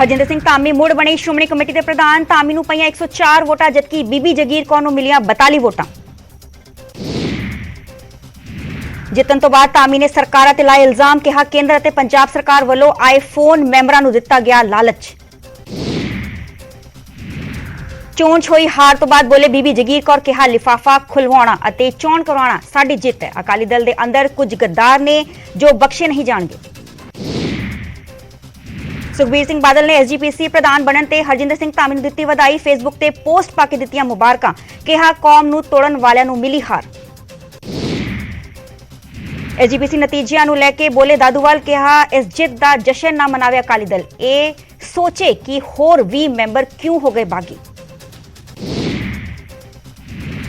ਹਰਜਿੰਦਰ ਸਿੰਘ ਧਾਮੀ ਮੁੜ ਬਣੇ ਸ਼੍ਰੋਮਣੀ ਕਮੇਟੀ ਦੇ ਪ੍ਰਧਾਨ। ਧਾਮੀ ਨੂੰ ਪਈਆਂ 104 ਵੋਟਾਂ, ਜਦਕਿ ਬੀਬੀ ਜਗੀਰ ਕੌਰ ਨੂੰ ਮਿਲੀਆਂ 42 ਵੋਟਾਂ। ਜਿੱਤਣ ਤੋਂ ਬਾਅਦ ਧਾਮੀ ਨੇ ਸਰਕਾਰਾਂ ਤੇ ਲਾਏ ਇਲਜ਼ਾਮ ਕਿਹਾ, ਕੇਂਦਰ ਅਤੇ ਪੰਜਾਬ ਸਰਕਾਰ ਵੱਲੋਂ ਆਈਫੋਨ ਮੈਂਬਰਾਂ ਨੂੰ ਦਿੱਤਾ ਗਿਆ ਲਾਲਚ। ਚੋਣ 'ਚ ਹੋਈ ਹਾਰ ਤੋਂ ਬਾਅਦ ਬੋਲੇ ਬੀਬੀ ਜਗੀਰ ਕੌਰ ਕਿਹਾ, ਲਿਫਾਫਾ ਖੁਲਵਾਉਣਾ ਅਤੇ ਚੋਣ ਕਰਵਾਉਣਾ ਸਾਡੀ ਜਿੱਤ ਹੈ। ਅਕਾਲੀ ਦਲ ਦੇ ਅੰਦਰ ਕੁਝ ਗੱਦਾਰ ਨੇ ਜੋ ਬਖਸ਼ੇ ਨਹੀਂ ਜਾਣਗੇ। ਸੁਖਬੀਰ ਸਿੰਘ ਬਾਦਲ ਨੇ ਐਸਜੀਪੀਸੀ ਪ੍ਰਧਾਨ ਬਣਨ ਤੇ ਹਰਜਿੰਦਰ ਸਿੰਘ ਧਾਮੀ ਨੂੰ ਦਿੱਤੀ ਵਧਾਈ ਫੇਸਬੁੱਕ ਤੇ ਪੋਸਟ ਪਾ ਕੇ ਦਿੱਤੀਆਂ ਮੁਬਾਰਕਾਂ, ਕਿਹਾ ਕੌਮ ਨੂੰ ਤੋੜਨ ਵਾਲਿਆਂ ਨੂੰ ਮਿਲੀ ਹਾਰ। ਐਸਜੀਪੀਸੀ ਨਤੀਜਿਆਂ ਨੂੰ ਲੈ ਕੇ ਬੋਲੇ ਦਾਦੂਵਾਲ ਕਿਹਾ, ਇਸ ਜਿੱਤ ਦਾ ਜਸ਼ਨ ਨਾ ਮਨਾਵੇ ਅਕਾਲੀ ਦਲ। ਇਹ ਸੋਚੇ ਕਿ ਹੋਰ ਵੀ ਮੈਂਬਰ ਕਿਉਂ ਹੋ ਗਏ ਬਾਗੀ?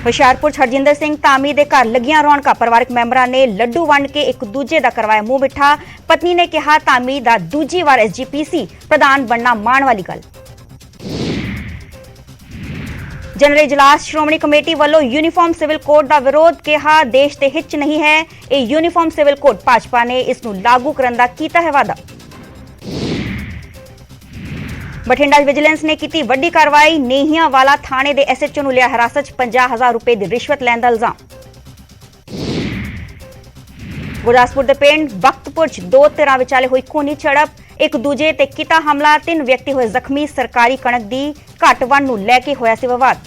ਹੁਸ਼ਿਆਰਪੁਰ 'ਚ ਹਰਜਿੰਦਰ ਸਿੰਘ ਧਾਮੀ ਦੇ ਘਰ ਲੱਗੀਆਂ ਰੌਣਕਾਂ, ਪਰਿਵਾਰਕ ਮੈਂਬਰਾਂ ਨੇ ਲੱਡੂ ਵੰਡ ਕੇ ਇੱਕ ਦੂਜੇ ਦਾ ਕਰਵਾਇਆ ਮੂੰਹ ਮਿੱਠਾ। ਪਤਨੀ ਨੇ ਕਿਹਾ ਧਾਮੀ ਦਾ ਦੂਜੀ ਵਾਰ ਐਸਜੀਪੀਸੀ ਪ੍ਰਧਾਨ ਬਣਨਾ ਮਾਣ ਵਾਲੀ ਗੱਲ। ਜਨਰਲ ਇਜਲਾਸ ਸ਼੍ਰੋਮਣੀ ਕਮੇਟੀ ਵੱਲੋਂ ਯੂਨੀਫਾਰਮ ਸਿਵਲ ਕੋਡ ਦਾ ਵਿਰੋਧ ਕਿਹਾ, ਦੇਸ਼ ਤੇ ਹਿੱਚ ਨਹੀਂ ਹੈ। ਇਹ ਯੂਨੀਫਾਰਮ ਸਿਵਲ ਕੋਡ ਭਾਜਪਾ ਨੇ ਇਸ ਨੂੰ ਲਾਗੂ ਕਰਨ ਦਾ ਕੀਤਾ ਹੈ ਵਾਅਦਾ। ਬਠਿੰਡਾ ਵਿਜੀਲੈਂਸ ਨੇ ਕੀਤੀ ਵੱਡੀ ਕਾਰਵਾਈ। ਨੇਹੀਆਂ ਵਾਲਾ ਥਾਣੇ ਦੇ ਐਸਐਚਓ ਨੂੰ ਲਿਆ ਹਿਰਾਸਤ 'ਚ 50000 ਰੁਪਏ ਦੀ ਰਿਸ਼ਵਤ ਲੈਣ ਦਾ ਇਲਜ਼ਾਮ। ਗੁਰਦਾਸਪੁਰ ਦੇ ਪਿੰਡ ਬਖਤਪੁਰ 'ਚ ਦੋ ਧਿਰਾਂ ਵਿਚਾਲੇ ਹੋਈ ਖੂਨੀ ਝੜਪ। ਇੱਕ ਦੂਜੇ ਤੇ ਕੀਤਾ ਹਮਲਾ। ਤਿੰਨ ਵਿਅਕਤੀ ਹੋਏ ਜ਼ਖਮੀ। ਸਰਕਾਰੀ ਕਣਕ ਦੀ ਘੱਟ ਵੰਡ ਨੂੰ ਲੈ ਕੇ ਹੋਇਆ ਸੀ ਵਿਵਾਦ।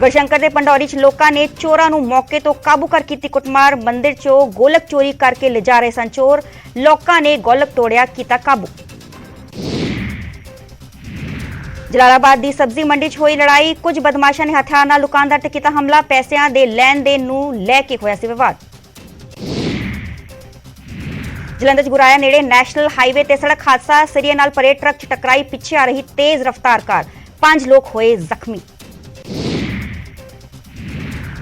ਗੁਰਸ਼ੰਕਰ ਦੇ ਪੰਡੌਰੀ 'ਚ ਲੋਕਾਂ ਨੇ ਚੋਰਾਂ ਨੂੰ ਮੌਕੇ ਤੋਂ ਕਾਬੂ ਕਰ ਕੀਤੀ ਕੁੱਟਮਾਰ। ਮੰਦਿਰ 'ਚੋਂ ਗੋਲਕ ਚੋਰੀ ਕਰਕੇ ਲਿਜਾ ਰਹੇ ਸਨ ਚੋਰ। ਲੋਕਾਂ ਨੇ ਗੋਲਕ ਤੋੜਿਆ, ਕੀਤਾ ਕਾਬੂ। ਜਲਾਲਾਬਾਦ ਦੀ ਸਬਜ਼ੀ ਮੰਡੀ 'ਚ ਹੋਈ ਲੜਾਈ। ਕੁਝ ਬਦਮਾਸ਼ਾਂ ਨੇ ਹਥਿਆਰ ਨਾਲ ਦੁਕਾਨਦਾਰ ਤੇ ਕੀਤਾ ਹਮਲਾ। ਪੈਸਿਆਂ ਦੇ ਲੈਣ ਦੇਣ ਨੂੰ ਲੈ ਕੇ ਹੋਇਆ ਸੀ ਵਿਵਾਦ। ਜਲੰਧਰ 'ਚ ਗੁਰਾਇਆ ਨੇੜੇ ਨੈਸ਼ਨਲ ਹਾਈਵੇ ਤੇ ਸੜਕ ਹਾਦਸਾ। ਸਰੀਏ ਨਾਲ ਪਰੇ ਟਰੱਕ 'ਚ ਟਕਰਾਈ। ਪਿੱਛੇ ਆ ਰਹੀ ਤੇਜ਼ ਰਫ਼ਤਾਰ ਕਾਰ। ਪੰਜ ਲੋਕ ਹੋਏ ਜ਼ਖਮੀ।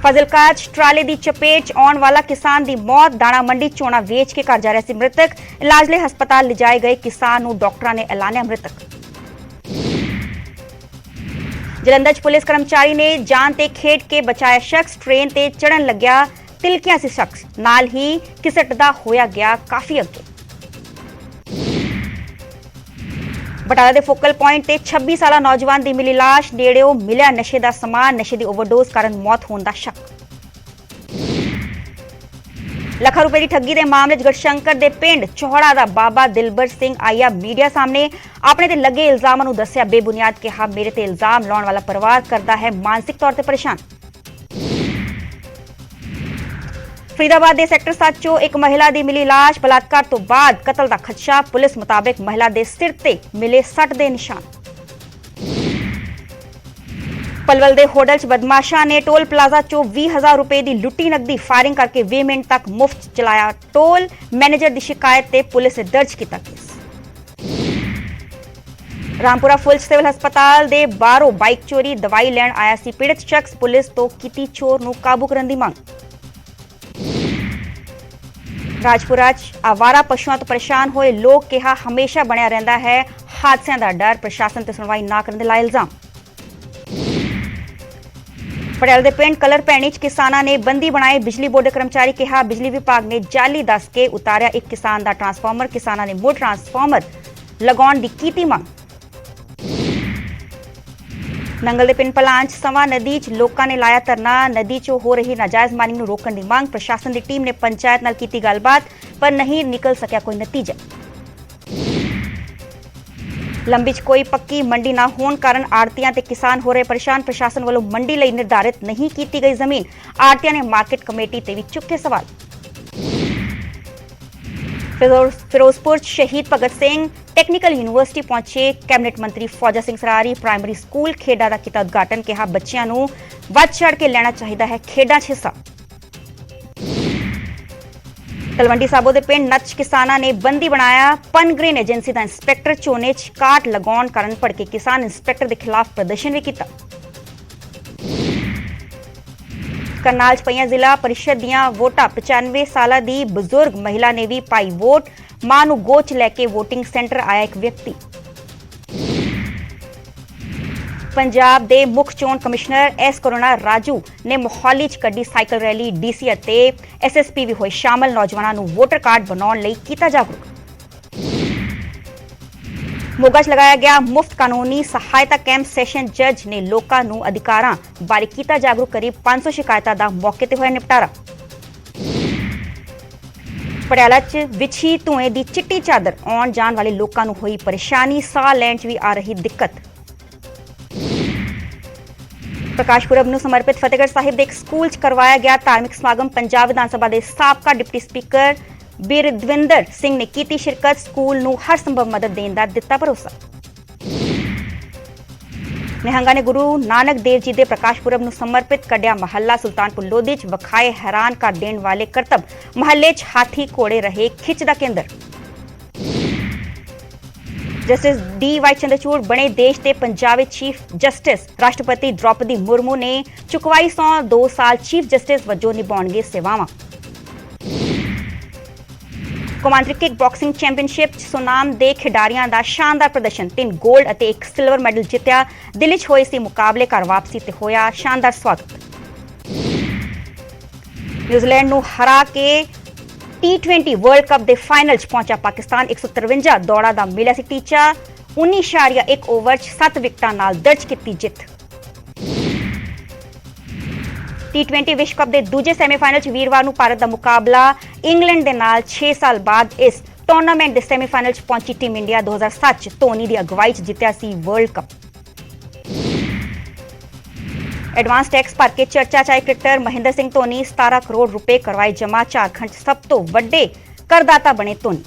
ਫਜ਼ਲਕਾ 'ਚ ਟਰਾਲੇ ਦੀ ਚਪੇਟ 'ਚ ਆਉਣ ਵਾਲਾ ਕਿਸਾਨ ਦੀ ਮੌਤ। ਦਾਣਾ ਮੰਡੀ ਚੋਣਾ ਵੇਚ ਕੇ ਘਰ ਜਾ ਰਿਹਾ ਸੀ ਮ੍ਰਿਤਕ। ਇਲਾਜ ਲਈ ਹਸਪਤਾਲ ਲਿਜਾਏ ਗਏ ਕਿਸਾਨ ਨੂੰ ਡਾਕਟਰਾਂ ਨੇ ਐਲਾਨਿਆ ਮ੍ਰਿਤਕ। ਜਲੰਧਰ 'ਚ ਪੁਲਿਸ ਕਰਮਚਾਰੀ ਨੇ ਜਾਨ ਤੇ ਖੇਡ ਕੇ ਬਚਾਇਆ ਸ਼ਖਸ। ਟ੍ਰੇਨ ਤੇ ਚੜਨ ਲੱਗਿਆ ਤਿਲਕਿਆ ਸੀ ਸ਼ਖਸ। ਨਾਲ ਹੀ ਘਿਸਟਦਾ ਹੋਇਆ ਗਿਆ ਕਾਫੀ ਅੱਗੇ। ਬਟਾਲਾ ਦੇ ਫੋਕਲ ਪੁਆਇੰਟ ਤੇ 26 ਸਾਲਾ ਨੌਜਵਾਨ ਦੀ ਮਿਲੀ ਲਾਸ਼। ਨੇੜਿਓਂ ਮਿਲਿਆ ਨਸ਼ੇ ਦਾ ਸਮਾਨ। ਨਸ਼ੇ ਦੀ ਓਵਰਡੋਜ਼ ਕਾਰਨ ਮੌਤ ਹੋਣ ਦਾ ਸ਼ੱਕ। ਲੱਖਾਂ ਰੁਪਏ ਦੀ ਠੱਗੀ ਦੇ ਮਾਮਲੇ 'ਚ ਗੜਸ਼ੰਕਰ ਦੇ ਪਿੰਡ ਚੋਹੜਾ ਦਾ ਬਾਬਾ ਦਿਲਬਰ ਸਿੰਘ ਆਇਆ ਮੀਡੀਆ ਸਾਹਮਣੇ ਆਪਣੇ ਤੇ ਲੱਗੇ ਇਲਜ਼ਾਮਾਂ ਨੂੰ ਦੱਸਿਆ ਬੇਬੁਨਿਆਦ ਕਿਹਾ ਮੇਰੇ ਤੇ ਇਲਜ਼ਾਮ ਲਾਉਣ ਵਾਲਾ ਪਰਿਵਾਰ ਕਰਦਾ ਹੈ, ਮਾਨਸਿਕ ਤੌਰ ਤੇ ਪਰੇਸ਼ਾਨ। ਫਰੀਦਾਬਾਦ ਦੇ ਸੈਕਟਰ 7 ਚੋਂ ਇੱਕ ਮਹਿਲਾ ਦੀ ਮਿਲੀ ਲਾਸ਼ ਬਲਾਤਕਾਰ ਤੋਂ ਬਾਅਦ ਕਤਲ ਦਾ ਖਦਸ਼ਾ ਪੁਲਿਸ ਮੁਤਾਬਕ ਮਹਿਲਾ ਦੇ ਸਿਰ ਤੇ ਮਿਲੇ ਸੱਟ ਦੇ ਨਿਸ਼ਾਨ। ਪਲਵਲ ਦੇ ਹੋਟਲ 'ਚ ਬਦਮਾਸ਼ਾਂ ਨੇ ਟੋਲ ਪਲਾਜ਼ਾ 'ਚੋਂ 20000 ਰੁਪਏ ਦੀ ਲੁੱਟੀ ਨਕਦੀ ਫਾਇਰਿੰਗ ਕਰਕੇ 20 ਮਿੰਟ ਤੱਕ ਮੁਫਤ ਚਲਾਇਆ ਟੋਲ। ਮੈਨੇਜਰ ਦੀ ਸ਼ਿਕਾਇਤ ਤੇ ਪੁਲਿਸ ਨੇ ਦਰਜ ਕੀਤਾ ਕੇਸ। ਰਾਮਪੁਰਾ ਫੁੱਲ ਸਿਵਲ ਹਸਪਤਾਲ ਦੇ ਬਾਹਰੋਂ ਬਾਈਕ ਚੋਰੀ, ਦਵਾਈ ਲੈਣ ਆਇਆ ਸੀ ਪੀੜਤ ਸ਼ਖਸ। ਪੁਲਿਸ ਤੋਂ ਕੀਤੀ ਚੋਰ ਨੂੰ ਕਾਬੂ ਕਰਨ ਦੀ ਮੰਗ। ਰਾਜਪੁਰਾ 'ਚ ਆਵਾਰਾ ਪਸ਼ੂਆਂ ਤੋਂ ਪਰੇਸ਼ਾਨ ਹੋਏ ਲੋਕ ਕਿਹਾ, ਹਮੇਸ਼ਾ ਬਣਿਆ ਰਹਿੰਦਾ ਹੈ। ਹਾਦਸਿਆਂ ਦਾ ਡਰ। ਪ੍ਰਸ਼ਾਸਨ ਤੇ ਸੁਣਵਾਈ ਨਾ ਕਰਨ ਦੇ ਲਾਏ ਇਲਜ਼ਾਮ। ਪਟਿਆਲਾ ਦੇ ਪਿੰਡ ਕਲਰ ਪੈਣੀ 'ਚ ਕਿਸਾਨਾਂ ਨੇ ਬੰਦੀ ਬਣਾਏ ਬਿਜਲੀ ਬੋਰਡ ਦੇ ਕਰਮਚਾਰੀ ਕਿਹਾ, ਬਿਜਲੀ ਵਿਭਾਗ ਨੇ ਜਾਲੀ ਦੱਸ ਕੇ ਉਤਾਰਿਆ ਇੱਕ ਕਿਸਾਨ ਦਾ ਟਰਾਂਸਫਾਰਮਰ ਕਿਸਾਨਾਂ ਨੇ ਮੁੜ ਟਰਾਂਸਫਾਰਮਰ ਲਗਾਉਣ ਦੀ ਕੀਤੀ ਮੰਗ। ਨੰਗਲ ਦੇ ਪਿੰਡ ਪਲਾਂਚ ਸਵਾ ਨਦੀ 'ਚ ਲੋਕਾਂ ਨੇ ਲਾਇਆ ਧਰਨਾ। ਨਦੀ 'ਚ ਹੋ ਰਹੀ ਨਾਜਾਇਜ਼ ਮਾਈਨਿੰਗ ਨੂੰ ਰੋਕਣ ਦੀ ਮੰਗ। ਪ੍ਰਸ਼ਾਸਨ ਦੀ ਟੀਮ ਨੇ ਪੰਚਾਇਤ ਨਾਲ ਕੀਤੀ ਗੱਲਬਾਤ, ਪਰ ਨਹੀਂ ਨਿਕਲ ਸਕਿਆ ਕੋਈ ਨਤੀਜਾ। ਲੰਬੀ 'ਚ ਕੋਈ ਪੱਕੀ ਮੰਡੀ ਨਾ ਹੋਣ ਕਾਰਨ ਆੜਤੀਆਂ ਤੇ ਕਿਸਾਨ ਹੋ ਰਹੇ ਪਰੇਸ਼ਾਨ। ਪ੍ਰਸ਼ਾਸਨ ਵੱਲੋਂ ਮੰਡੀ ਲਈ ਨਿਰਧਾਰਿਤ ਨਹੀਂ ਕੀਤੀ ਗਈ ਜ਼ਮੀਨ। ਆੜਤੀਆਂ ਨੇ ਮਾਰਕੀਟ ਕਮੇਟੀ ਤੇ ਵੀ ਚੁੱਕੇ ਸਵਾਲ। ਫਿਰੋਜ਼ਪੁਰ 'ਚ ਸ਼ਹੀਦ ਭਗਤ ਸਿੰਘ ਟੈਕਨੀਕਲ ਯੂਨੀਵਰਸਿਟੀ ਪਹੁੰਚੇ ਕੈਬਨਿਟ ਮੰਤਰੀ ਫੌਜਾ ਸਿੰਘ ਸਰਾਰੀ। ਪ੍ਰਾਇਮਰੀ ਸਕੂਲ ਖੇਡਾਂ ਦਾ ਕੀਤਾ ਉਦਘਾਟਨ, ਕਿਹਾ ਬੱਚਿਆਂ ਨੂੰ ਵੱਧ ਚੜ ਕੇ ਲੈਣਾ ਚਾਹੀਦਾ ਹੈ ਖੇਡਾਂ 'ਚ ਹਿੱਸਾ। ਤਲਵੰਡੀ ਸਾਬੋ ਦੇ ਪਿੰਡ ਨੱਚ ਕਿਸਾਨਾਂ ਨੇ ਬੰਦੀ ਬਣਾਇਆ ਪਨਗ੍ਰੇਨ ਏਜੰਸੀ ਦਾ ਇੰਸਪੈਕਟਰ ਚੋਣੇ 'ਚ ਕਾਟ ਲਗਾਉਣ ਕਾਰਨ ਭੜਕੇ ਕਿਸਾਨ ਇੰਸਪੈਕਟਰ ਦੇ ਖਿਲਾਫ ਪ੍ਰਦਰਸ਼ਨ ਵੀ ਕੀਤਾ। ਕਰਨਾਲ 'ਚ ਪਈਆਂ ਜ਼ਿਲ੍ਹਾ ਪਰਿਸ਼ਦ ਦੀਆਂ ਵੋਟਾਂ 95 ਸਾਲਾਂ ਦੀ ਬਜ਼ੁਰਗ ਮਹਿਲਾ ਨੇ ਵੀ ਪਾਈ ਵੋਟ। ਮਾਂ ਨੂੰ ਗੋਚ ਲੈ ਕੇ VOTING ਸੈਂਟਰ ਆਇਆ ਇੱਕ ਵਿਅਕਤੀ। ਪੰਜਾਬ ਦੇ ਮੁੱਖ ਚੋਣ ਕਮਿਸ਼ਨਰ ਐਸ ਕਰੁਣਾ ਰਾਜੂ ਨੇ ਮੋਹਾਲੀ 'ਚ ਕੱਢੀ ਸਾਈਕਲ ਰੈਲੀ, ਡੀਸੀ ਅਤੇ ਐਸਐਸਪੀ ਵੀ ਹੋਏ ਸ਼ਾਮਲ। ਨੌਜਵਾਨਾਂ ਨੂੰ ਵੋਟਰ ਕਾਰਡ ਬਣਾਉਣ ਲਈ ਕੀਤਾ ਜਾਗਰੂਕ। ਮੋਗਾ 'ਚ ਲਗਾਇਆ ਗਿਆ ਮੁਫਤ ਕਾਨੂੰਨੀ ਸਹਾਇਤਾ ਕੈਂਪ। ਸੈਸ਼ਨ ਜੱਜ ਨੇ ਲੋਕਾਂ ਨੂੰ ਅਧਿਕਾਰਾਂ ਬਾਰੇ ਕੀਤਾ ਜਾਗਰੂਕ। ਕਰੀਬ 500 ਸ਼ਿਕਾਇਤਾਂ ਦਾ ਮੌਕੇ ਤੇ ਹੋਇਆ ਨਿਪਟਾਰਾ। ਪਟਿਆਲਾ 'ਚ ਵਿਛੀ ਧੂਏ ਦੀ ਚਿੱਟੀ ਚਾਦਰ ਆਉਣ ਜਾਣ ਵਾਲੇ ਲੋਕਾਂ ਨੂੰ ਹੋਈ ਪਰੇਸ਼ਾਨੀ। ਸਾਹ ਲੈਣ 'ਚ ਵੀ ਆ ਰਹੀ ਦਿੱਕਤ। ਪ੍ਰਕਾਸ਼ ਪੁਰਬ ਨੂੰ ਸਮਰਪਿਤ ਫਤਿਹਗੜ੍ਹ ਸਾਹਿਬ ਦੇ ਇੱਕ ਸਕੂਲ 'ਚ ਕਰਵਾਇਆ ਗਿਆ ਧਾਰਮਿਕ ਸਮਾਗਮ ਪੰਜਾਬ ਵਿਧਾਨ ਸਭਾ ਦੇ ਸਾਬਕਾ ਡਿਪਟੀ ਸਪੀਕਰ ਬਿਰਦਵਿੰਦਰ ਸਿੰਘ ਨੇ ਕੀਤੀ ਸ਼ਿਰਕਤ। ਸਕੂਲ ਨੂੰ ਹਰ ਸੰਭਵ ਮਦਦ ਦੇਣ ਦਾ ਦਿੱਤਾ ਭਰੋਸਾ। ਨਿਹੰਗਾਂ ਨੇ ਗੁਰੂ ਨਾਨਕ ਦੇਵ ਜੀ ਦੇ ਪ੍ਰਕਾਸ਼ ਪੁਰਬ ਨੂੰ ਸਮਰਪਿਤ ਕੱਢਿਆ ਮਹੱਲਾ ਸੁਲਤਾਨਪੁਰ ਲੋਧੀ 'ਚ। ਵਿਖਾਏ ਹੈਰਾਨ ਕਰ ਦੇਣ ਵਾਲੇ ਕਰਤਬ ਮਹੱਲੇ 'ਚ ਹਾਥੀ ਘੋੜੇ ਰਹੇ ਖਿੱਚ ਦਾ ਕੇਂਦਰ। ਜਸਟਿਸ ਡੀ ਵਾਈ ਚੰਦਰਚੂੜ ਬਣੇ ਦੇਸ਼ ਦੇ ਪੰਜਾਬ ਵਿੱਚ ਚੀਫ ਜਸਟਿਸ ਰਾਸ਼ਟਰਪਤੀ ਦ੍ਰੋਪਦੀ ਮੁਰਮੂ ਨੇ ਚੁਕਵਾਈ ਸੌ 2 ਸਾਲ ਚੀਫ ਜਸਟਿਸ ਵਜੋਂ ਨਿਭਾਉਣਗੇ ਸੇਵਾਵਾਂ। ਕੌਮਾਂਤਰੀ ਕਿਕ ਬਾਕਸਿੰਗ ਚੈਂਪੀਅਨਸ਼ਿਪ 'ਚ ਸੁਨਾਮ ਦੇ ਖਿਡਾਰੀਆਂ ਦਾ ਸ਼ਾਨਦਾਰ ਪ੍ਰਦਰਸ਼ਨ, ਤਿੰਨ 골ਡ ਅਤੇ ਇੱਕ ਸਿਲਵਰ ਮੈਡਲ ਜਿੱਤਿਆ। ਦਿੱਲੀ 'ਚ ਹੋਏ ਸੀ ਮੁਕਾਬਲੇ, ਘਰ ਵਾਪਸੀ ਤੇ ਹੋਇਆ ਸ਼ਾਨਦਾਰ ਸਵਾਗਤ। ਨਿਊਜ਼ੀਲੈਂਡ ਨੂੰ ਹਰਾ ਕੇ ਟੀ20 ਵਰਲਡ ਕੱਪ ਦੇ ਫਾਈਨਲ 'ਚ ਪਹੁੰਚਾ ਪਾਕਿਸਤਾਨ 153 ਦੌੜਾਂ ਦਾ ਮਿਲਿਆ ਸੀ ਟੀਚਾ। 19.1 ਓਵਰ 'ਚ 7 ਵਿਕਟਾਂ ਨਾਲ ਦਰਜ ਕੀਤੀ ਜਿੱਤ। ਟੀ20 ਵਿਸ਼ਵ ਕੱਪ ਦੇ ਦੂਜੇ ਸੈਮੀਫਾਈਨਲ 'ਚ ਵੀਰਵਾਰ ਨੂੰ ਭਾਰਤ ਦਾ ਮੁਕਾਬਲਾ ਇੰਗਲੈਂਡ ਦੇ ਨਾਲ 6 ਸਾਲ ਬਾਅਦ ਇਸ ਟੂਰਨਾਮੈਂਟ ਦੇ ਸੈਮੀਫਾਈਨਲ 'ਚ ਪਹੁੰਚੀ ਟੀਮ ਇੰਡੀਆ 2007 'ਚ ਧੋਨੀ ਦੀ ਅਗਵਾਈ 'ਚ ਜਿੱਤਿਆ ਸੀ ਵਰਲਡ ਕੱਪ ਐਡਵਾਂਸ ਟੈਕਸ ਭਰ ਕੇ ਚਰਚਾ 'ਚ ਆਏ ਕ੍ਰਿਕਟਰ ਮਹਿੰਦਰ ਸਿੰਘ ਧੋਨੀ 17 ਕਰੋੜ ਰੁਪਏ ਕਰਵਾਏ, ਜਮ੍ਹਾਂ ਝਾਰਖੰਡ 'ਚ ਸਭ ਤੋਂ ਵੱਡੇ ਕਰਦਾਤਾ ਬਣੇ ਧੋਨੀ।